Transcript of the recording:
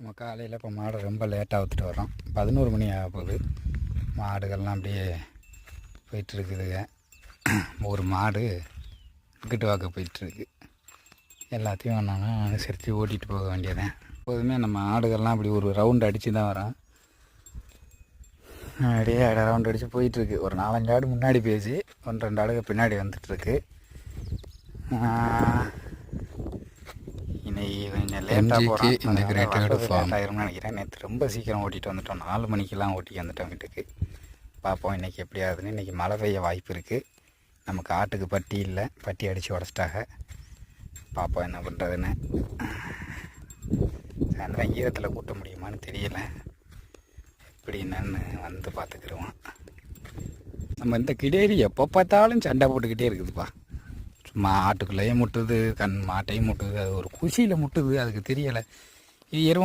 நம்ம காலையில் இப்போ மாடை ரொம்ப லேட்டாக ஊற்றுட்டு வரோம் பதினோரு மணி ஆக போகுது. மாடுகள்லாம் அப்படியே போயிட்டுருக்குதுங்க. ஒரு மாடு கிட்டு வாக்க போயிட்டுருக்கு. எல்லாத்தையும் நான் அனுசரித்து ஓட்டிகிட்டு போக வேண்டியதேன் எப்போதுமே நம்ம ஆடுகள்லாம் அப்படி ஒரு ரவுண்ட் அடித்து தான் வரோம் அப்படியே அரை ரவுண்ட் அடித்து போயிட்டுருக்கு. ஒரு நாலஞ்சு ஆடு முன்னாடி பேசி ஒன்று ரெண்டு ஆடுகள் பின்னாடி வந்துட்டுருக்கு. கொஞ்சம் லேட்டாக போகிறோம் farm. ஆயிரும்னு நினைக்கிறேன். நேற்று ரொம்ப சீக்கிரம் ஓட்டிகிட்டு வந்துட்டோம். நாலு மணிக்கெல்லாம் ஓட்டி வந்துட்டோம் வீட்டுக்கு. பார்ப்போம் இன்றைக்கி எப்படி ஆகுதுன்னு. இன்றைக்கி மழை பெய்ய வாய்ப்பு இருக்குது நமக்கு ஆட்டுக்கு பட்டி இல்லை. பட்டி அடித்து உடச்சிட்டாங்க. பார்ப்போம் என்ன பண்ணுறதுன்னு சாயந்தரம் ஈரத்தில் கூட்ட முடியுமான்னு தெரியல. எப்படி என்னன்னு வந்து பார்த்துக்கிடுவோம் நம்ம இந்த கிடேரி எப்போ பார்த்தாலும் சண்டை போட்டுக்கிட்டே இருக்குதுப்பா. மா ஆட்டுக்குள்ளேயே முட்டுது கண் மாட்டையும் முட்டுது அது ஒரு குசியில் முட்டுது அதுக்கு தெரியலை. இது எருமை